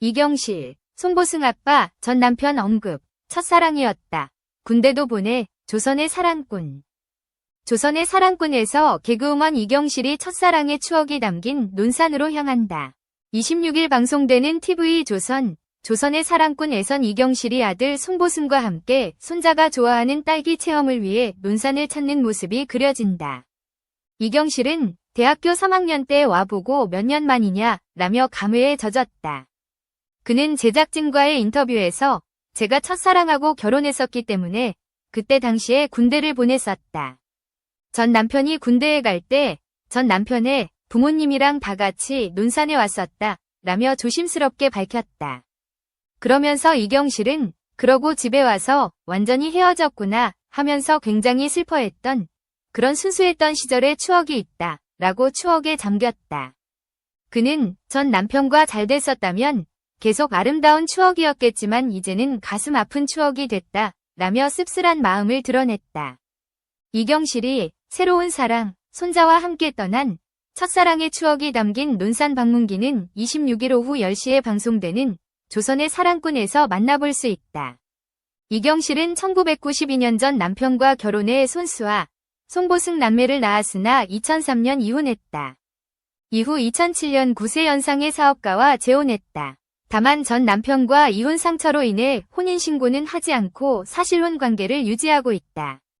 이경실, 손보승 아빠, 전 남편 언급, 첫사랑이었다. 군대도 보내, 조선의 사랑꾼. 조선의 사랑꾼에서 개그우먼 이경실이 첫사랑의 추억이 담긴 논산으로 향한다. 26일 방송되는 TV조선, 조선의 사랑꾼에선 이경실이 아들 손보승과 함께 손자가 좋아하는 딸기 체험을 위해 논산을 찾는 모습이 그려진다. 이경실은 대학교 3학년 때 와보고 몇 년 만이냐 라며 감회에 젖었다. 그는 제작진과의 인터뷰에서 제가 첫사랑하고 결혼했었기 때문에 그때 당시에 군대를 보냈었다. 전 남편이 군대에 갈 때 전 남편의 부모님이랑 다 같이 논산에 왔었다 라며 조심스럽게 밝혔다. 그러면서 이경실은 그러고 집에 와서 완전히 헤어졌구나 하면서 굉장히 슬퍼했던 그런 순수했던 시절의 추억이 있다 라고 추억에 잠겼다. 그는 전 남편과 잘 됐었다면 계속 아름다운 추억이었겠지만 이제는 가슴 아픈 추억이 됐다 라며 씁쓸한 마음을 드러냈다. 이경실이 새로운 사랑, 손자와 함께 떠난 첫사랑의 추억이 담긴 논산 방문기는 26일 오후 10시에 방송되는 조선의 사랑꾼에서 만나볼 수 있다. 이경실은 1992년 전 남편과 결혼해 손수와 송보승 남매를 낳았으나 2003년 이혼했다. 이후 2007년 9세 연상의 사업가와 재혼했다. 다만 전 남편과 이혼 상처로 인해 혼인신고는 하지 않고 사실혼 관계를 유지하고 있다.